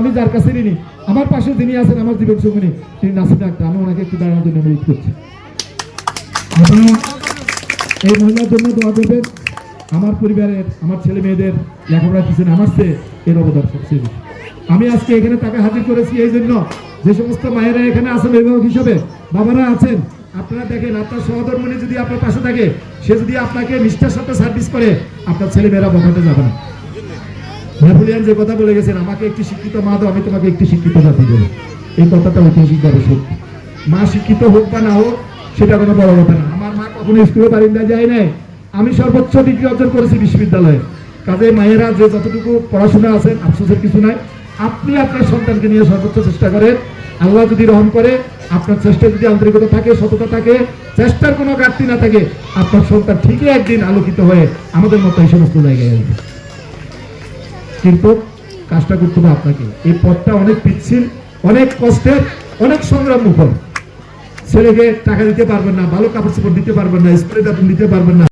আমি যার কাছে ঋণী, আমার পাশে যিনি আছেন, আমার জীবন সঙ্গিনী তিনি নাসির ডাক্তার, আমি ওনাকে একটু দাঁড়ানোর জন্য অনুরোধ করছি। এই মহিলার জন্য দোয়া করবেন। আমার পরিবারের, আমার ছেলে মেয়েদের লেখাপড়া পিছনে আমার চেয়ে এর অবদান সবচেয়ে। আমি আজকে এখানে তাকে হাজির করেছি এই জন্য। যে সমস্ত মায়েরা এখানে আছেন অভিভাবক হিসেবে, বাবারা আছেন, আপনারা দেখেন, আপনার সহধর্মণী যদি আপনার পাশে থাকে, সে যদি আপনাকে নিষ্ঠার সাথে সার্ভিস করে, আপনার ছেলে মেয়েরা বকাতে যাবে না। নেপোলিয়ান যে কথা বলে গেছেন, আমাকে একটি শিক্ষিত মা দাও, আমি তোমাকে একটি শিক্ষিত জাতি দেবো। এই কথাটা ঐতিহাসিকভাবে সত্যি। মা শিক্ষিত হোক বা না হোক, সেটা কোনো বড় কথা না। আমার মা কখনো স্কুলে বারিন্দা যায় নাই। আমি সর্বোচ্চ ডিগ্রি অর্জন করেছি বিশ্ববিদ্যালয়ে। কাজে মায়েরা যে যতটুকু পড়াশোনা আছেন, আফসোসের কিছু নাই। আপনি আপনার সন্তানকে নিয়ে সর্বোচ্চ চেষ্টা করেন। আল্লাহ যদি রহম করে, আপনার চেষ্টায় যদি আন্তরিকতা থাকে, সততা থাকে, চেষ্টার কোনো ঘাটতি না থাকে, আপনার সন্তান ঠিকই একদিন আলোকিত হয়ে আমাদের মতো এই সমস্ত জায়গায় আসবে। কিন্তু কাজটা করতে হবে আপনাকে। এই পথটা অনেক পিচ্ছিল, অনেক কষ্টের, অনেক সংগ্রাম মুখর ছেলেকে টাকা দিতে পারবেন না, ভালো কাপড় চোপড় দিতে পারবেন না স্প্রে দিতে পারবেন না।